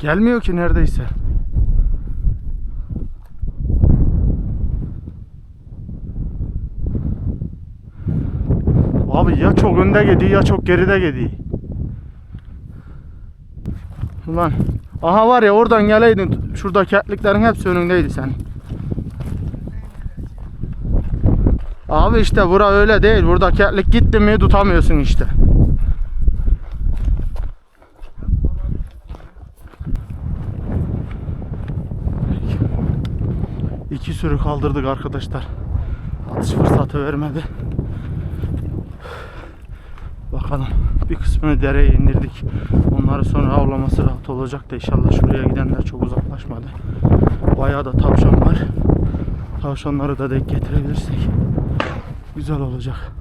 Gelmiyor ki neredeyse. Abi ya çok önde gidiyor ya çok geride gidiyor. Ulan aha var ya oradan geleydin şurada ketliklerin hepsi önündeydi senin. Abi işte bura öyle değil. Burada ketlik gitti mi tutamıyorsun işte. İki sürü kaldırdık arkadaşlar. Atış fırsatı vermedi. Bakalım bir kısmını dereye indirdik. Onları sonra avlaması rahat olacak da inşallah şuraya gidenler çok uzaklaşmadı. Bayağı da tavşan var. Tavşanları da denk getirebilirsek güzel olacak.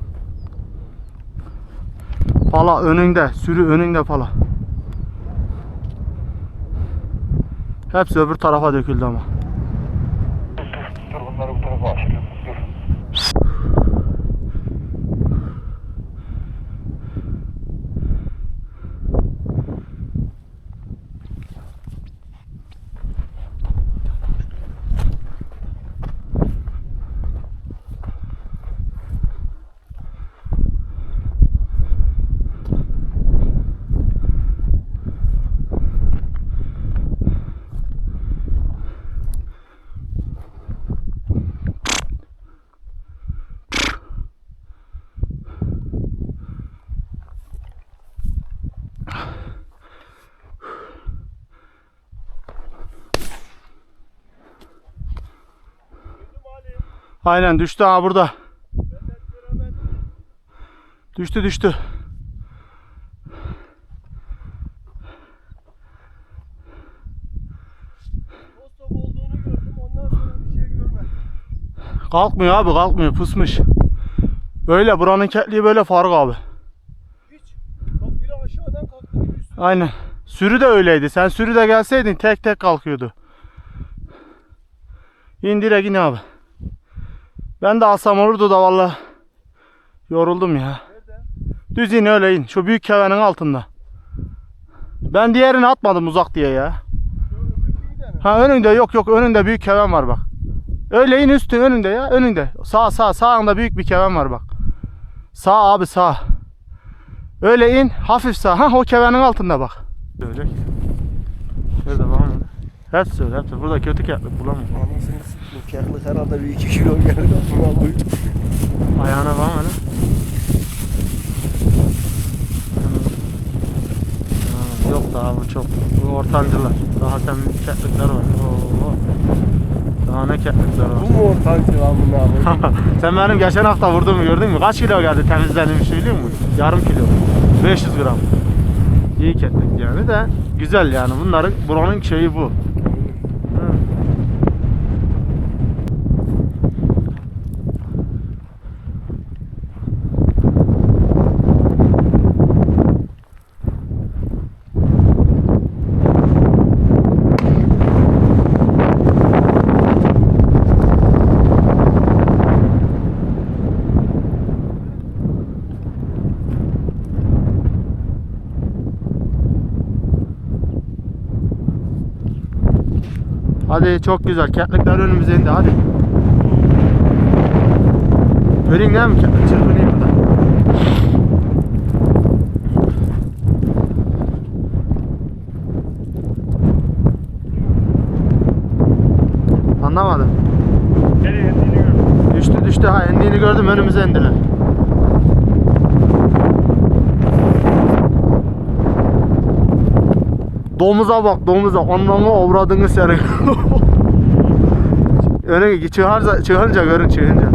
Pala önünde, sürü önünde pala. Hepsi öbür tarafa döküldü ama. Dur bunları bu tarafa aşırı. Dur. Aynen düştü ha burada. Düştü düştü. Kalkmıyor abi kalkmıyor pısmış. Böyle buranın ketliği böyle Faruk abi. Hiç. Aynen. Sürü de öyleydi. Sen sürü de gelseydin tek tek kalkıyordu. İn direkt in abi. Ben de alsam olurdu da valla. Yoruldum ya. Nerede? Düz in öyle in. Şu büyük kevenin altında. Ben diğerini atmadım uzak diye ya. Ha önünde yok yok önünde büyük keven var bak. Öyle in üstü önünde ya önünde. Sağ sağ sağında büyük bir keven var bak. Sağ abi sağ. Öyle in hafif sağ. Ha o kevenin altında bak. Öyle. Şöyle var mı? Hepsi öyle hepsi. Burada kötü ketlik bulamam. Anasını. Keklik herhalde bir iki kilo koy. Ayağına var mı? lan? Ha, Yok daha bu çok. Bu ortancılar. Daha sen ketlikler var. Oo. Daha ne ketlikler var. Bu mu ortancı lan bunlar? Sen benim geçen hafta vurduğumu gördün mü? Kaç kilo geldi temizlenmiş biliyor musun? Yarım kilo. 500 gram. İyi ketlik yani de güzel yani bunların buranın şeyi bu. Hadi çok güzel. Ketlikler önümüze indi hadi. Göreyim değil mi? Ketlik çırpınıyor burada. Anlamadım. Nereye indiğini gördüm. Düştü düştü ha indiğini gördüm önümüze indiler. Domuza bak domuza. Anlamı avradını seni. Öne çıkarsa, çıkınca görün çıkınca.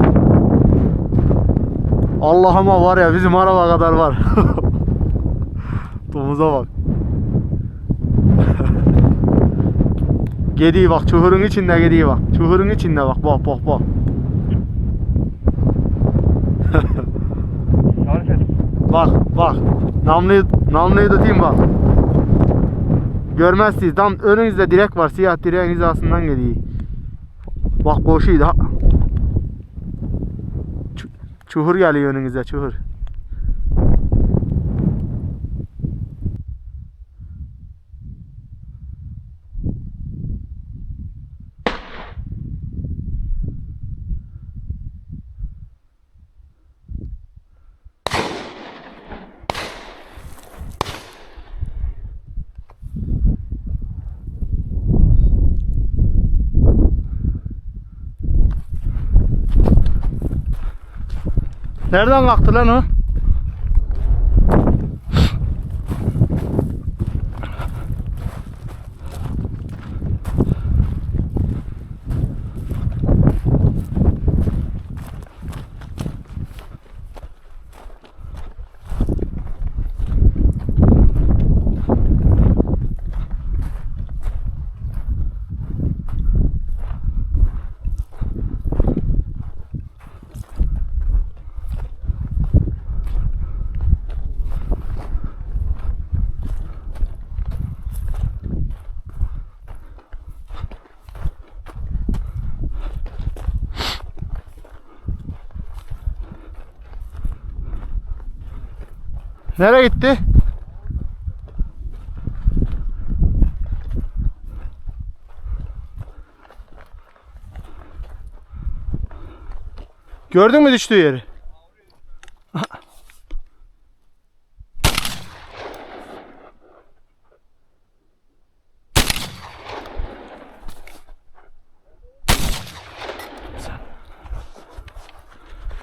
Allah'ıma var ya bizim araba kadar var. Domuza bak. Gediği bak çukurun içinde gediği bak. Çukurun içinde bak bak bak bak. Bak bak. Namluyu, namluyu tutayım bak. Görmezsiniz. Tam önünüzde direk var. Siyah direğin hizasından geliyor. Bak. Ç- Çuhur geliyor önünüze çuhur. Nereden kalktı lan o? Nereye gitti? Gördün mü düştüğü yeri?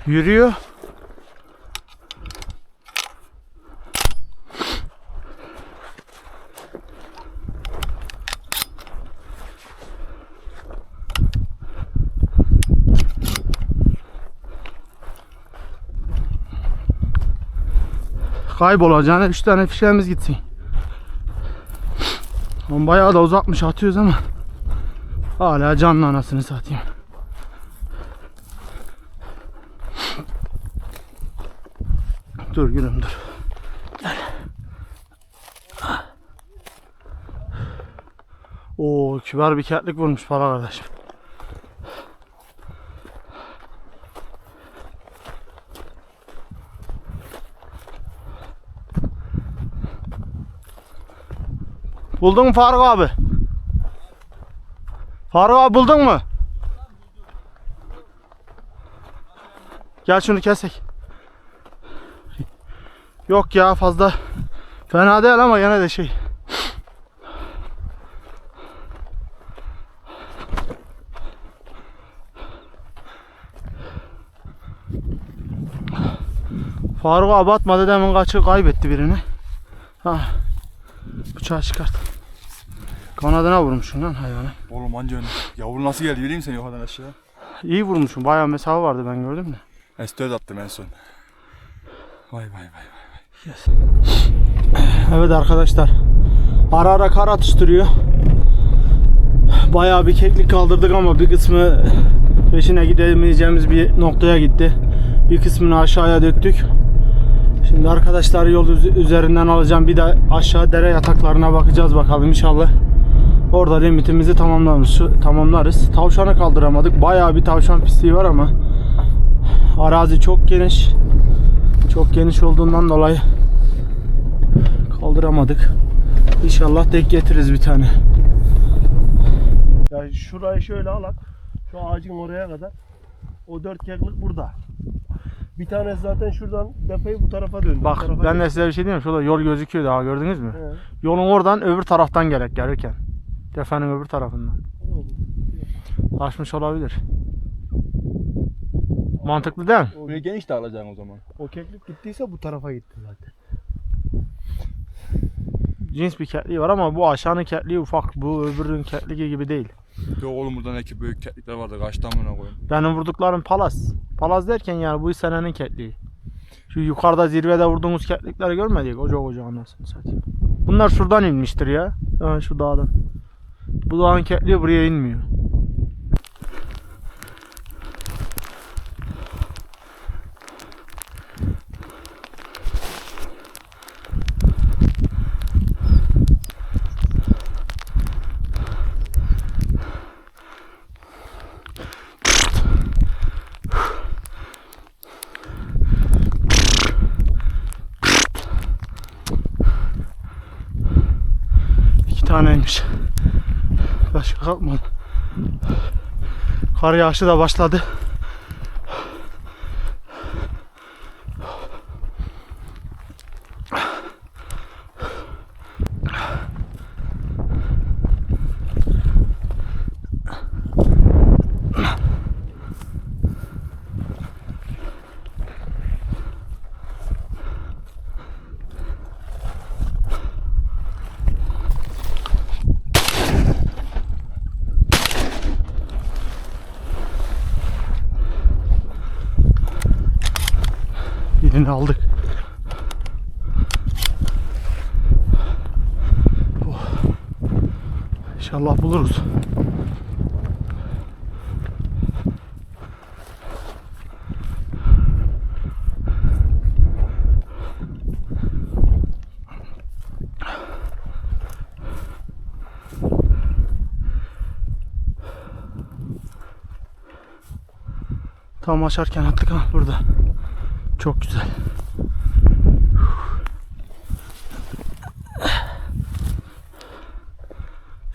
Yürüyor. Kaybolacağına 3 tane fişeğimiz gitsin. Oğlum Bayağı da uzatmış atıyoruz ama hala canlı anasını satayım. Dur gülüm dur. Gel. Oo kibar bir kertlik vurmuş para kardeşim. Buldun mu Faruk abi? Faruk abi buldun mu? Gel şunu kesek. Yok ya fazla fena değil ama yine de şey. Faruk abi atmadı demin kaçı kaybetti birini. Ha. Bıçağı çıkart. Kanadına vurmuşsun lan hayvanı. Oğlum anca ön. Yavru nasıl geldi vereyim seni yukarıdan aşağı. İyi vurmuşsun. Bayağı mesafe vardı ben gördüm de. S4 attım en son. Vay vay vay. Evet arkadaşlar. Ara ara kar atıştırıyor. Bayağı bir keklik kaldırdık ama bir kısmı peşine gidemeyeceğimiz bir noktaya gitti. Bir kısmını aşağıya döktük. Şimdi arkadaşlar yol üz- üzerinden alacağım. Bir de aşağı dere yataklarına bakacağız bakalım inşallah. Orada limitimizi tamamlamış, tamamlarız. Tavşanı kaldıramadık. Bayağı bir tavşan pisliği var ama arazi çok geniş. Çok geniş olduğundan dolayı kaldıramadık. İnşallah denk getiririz bir tane. Ya şurayı şöyle alak. Şu ağacın oraya kadar. O dört keklik burada. Bir tane zaten şuradan depoyu bu tarafa döndü. Bak tarafa ben döndü. de size bir şey diyeyim? Şurada yol gözüküyor daha gördünüz mü? He. Yolun oradan öbür taraftan gerek gelirken. Defenin öbür tarafından. Taşmış olabilir. Mantıklı değil mi? Buraya geniş de alacaksın o zaman. O keklik gittiyse bu tarafa gitti zaten. cins bir kekliği var ama bu aşağının kekliği ufak. Bu öbürünün kekliği gibi değil. Yok oğlum burada ne ki büyük keklikler vardı. Kaçtı amına koyayım. Benim vurduklarım palas. Palas derken yani bu senenin kekliği. Şu yukarıda zirvede vurduğumuz keklikleri görmedik. Koca koca anasını satayım. Bunlar şuradan inmiştir ya. Ha, şu dağdan. Bu dağın kekliği buraya inmiyor. Taneymiş. Başka kalmadı. Kar yağışı da başladı. Birini aldık. Oh. İnşallah buluruz. Tam açarken attık ha burada. Çok güzel.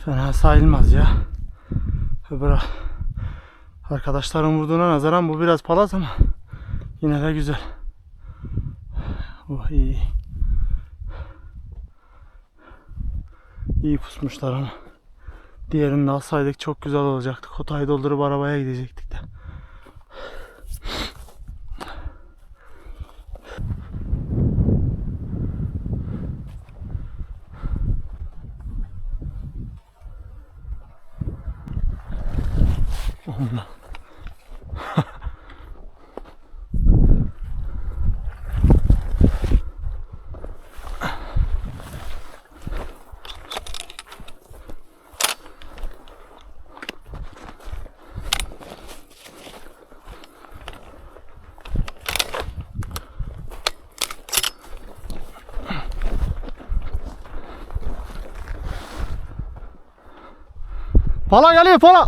Fena sayılmaz ya. Öbür arkadaşların vurduğuna nazaran bu biraz palaz ama yine de güzel. Oh iyi. İyi pusmuşlar ama. Diğerini de alsaydık çok güzel olacaktı. Kotayı doldurup arabaya gidecektik de. Pala geliyor pala.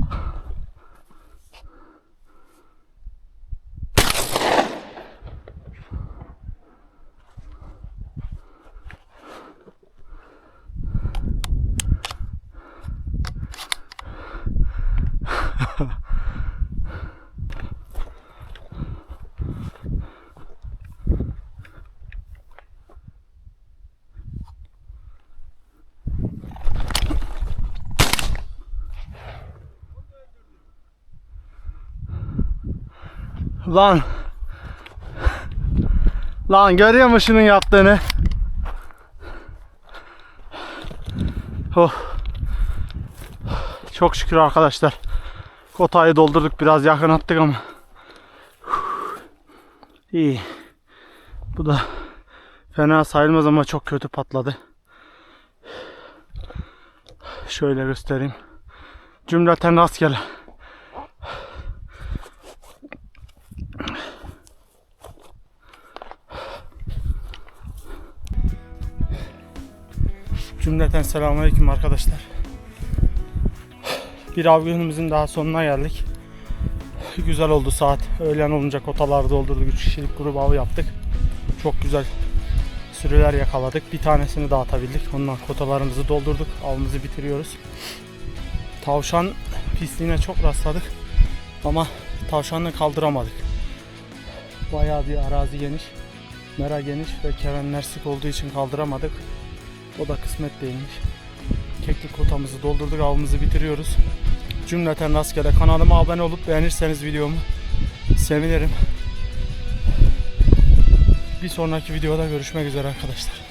Lan. Lan görüyor musun şunun yaptığını? Oh. Çok şükür arkadaşlar. Kotayı doldurduk biraz yakın attık ama. İyi. Bu da fena sayılmaz ama çok kötü patladı. Şöyle göstereyim. Cümleten rastgele. Cümleten selamünaleyküm arkadaşlar. Bir av günümüzün daha sonuna geldik. Güzel oldu saat. Öğlen olunca kotaları doldurduk. 3 kişilik grup avı yaptık. Çok güzel sürüler yakaladık. Bir tanesini dağıtabildik. Ondan kotalarımızı doldurduk. Avımızı bitiriyoruz. Tavşan pisliğine çok rastladık. Ama tavşanını kaldıramadık. Bayağı bir arazi geniş. Mera geniş ve kevenler sık olduğu için kaldıramadık. O da kısmet değilmiş. Keklik kotamızı doldurduk, avımızı bitiriyoruz. Cümleten rastgele kanalıma abone olup beğenirseniz videomu sevinirim. Bir sonraki videoda görüşmek üzere arkadaşlar.